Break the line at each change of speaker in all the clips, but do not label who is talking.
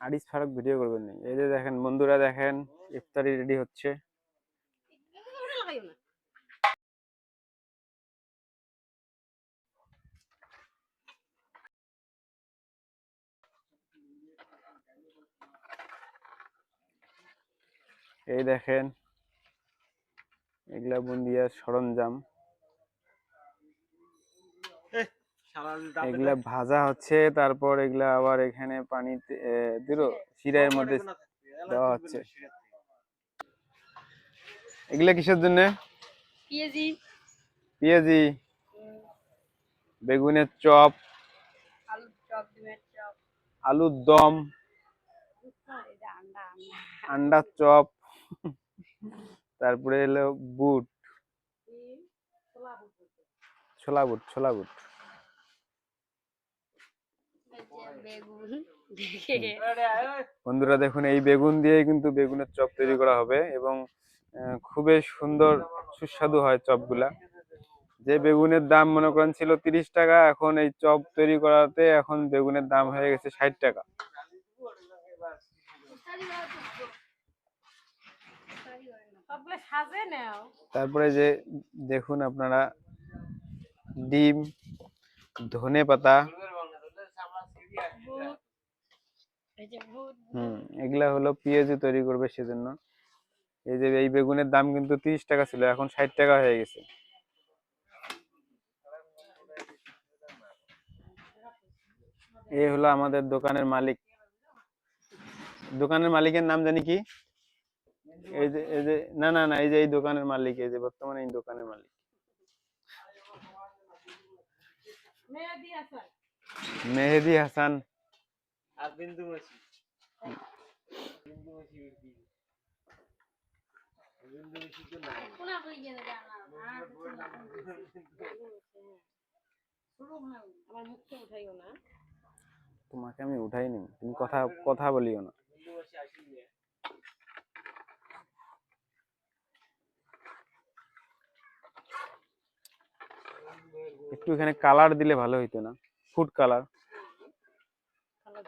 আড়িস ফারাক ভিডিও করবেন না এই যে দেখেন, বন্ধুরা দেখেন, ইফতারি রেডি হচ্ছে। এই দেখেন, এগুলা বুন্দিয়ার সরঞ্জাম। এগুলা ভাজা হচ্ছে তারপর এগুলা আবার এখানে পানিতে দিল শিরায়ের মধ্যে দেওয়া হচ্ছে। এগুলা কিসের জন্য?
পেঁয়াজি।
পেঁয়াজি। বেগুনের চপ।
আলুর চপ ডিমের চপ।
আলুর দম।
আন্ডা আন্ডা
আন্ডার চপ। তারপরে এলো বুট। ছোলা বুট ছোলা বুট
এই যে বেগুন
বন্ধুরা দেখুন এই বেগুন দিয়ে কিন্তু বেগুনের চপ তৈরি করা হবে এবং আহ, খুবই সুন্দর সুস্বাদু হয় চপগুলা। যে বেগুনের দাম মনে করেন ছিল তিরিশ টাকা এখন এই চপ তৈরি করাতে এখন বেগুনের দাম হয়ে গেছে ষাট টাকা।
সবগুলো সাজে নাও।
তারপরে যে দেখুন আপনারা ডিম ধনে পাতা
ভূত এই যে ভূত
হুম এগুলা হলো পেঁয়াজি তৈরি করবে সেজন্য। এই যে এই বেগুনের দাম কিন্তু তিরিশ টাকা ছিল এখন ষাট টাকা হয়ে গেছে। এই হলো আমাদের দোকানের মালিক। দোকানের মালিকের নাম জানি কি? এই যে এই যে না না না এই যে এই দোকানের মালিক এই যে বর্তমানে এই দোকানের মালিক।
মেহেদি হাসান।
মেহেদি হাসান।
আর বিন্দু মাসি বিন্দু মাসি বিন্দু তো
কোনা জানা আমার উঠাইও না।
তোমাকে আমি উঠাইনি। তুমি কথা কথা বলিও না।
বিন্দু আসিনি
একটু এখানে কালার দিলে ভালো হইতো না। ফুড কালার
না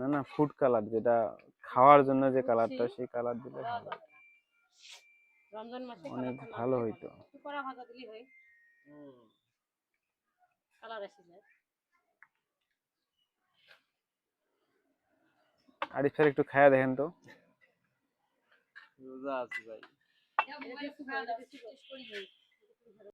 না না ফুড কালার যেটা খাওয়ার জন্য যে কালারটা সেই কালার দিলে ভালো।
রমজান মাসে
অনেক ভালো হইতো।
কড়া ভাজা দিলেই হয় কালার আসে যায়।
আরিফ স্যার একটু খায়া দেখেন তো।
রোজা আছে ভাই।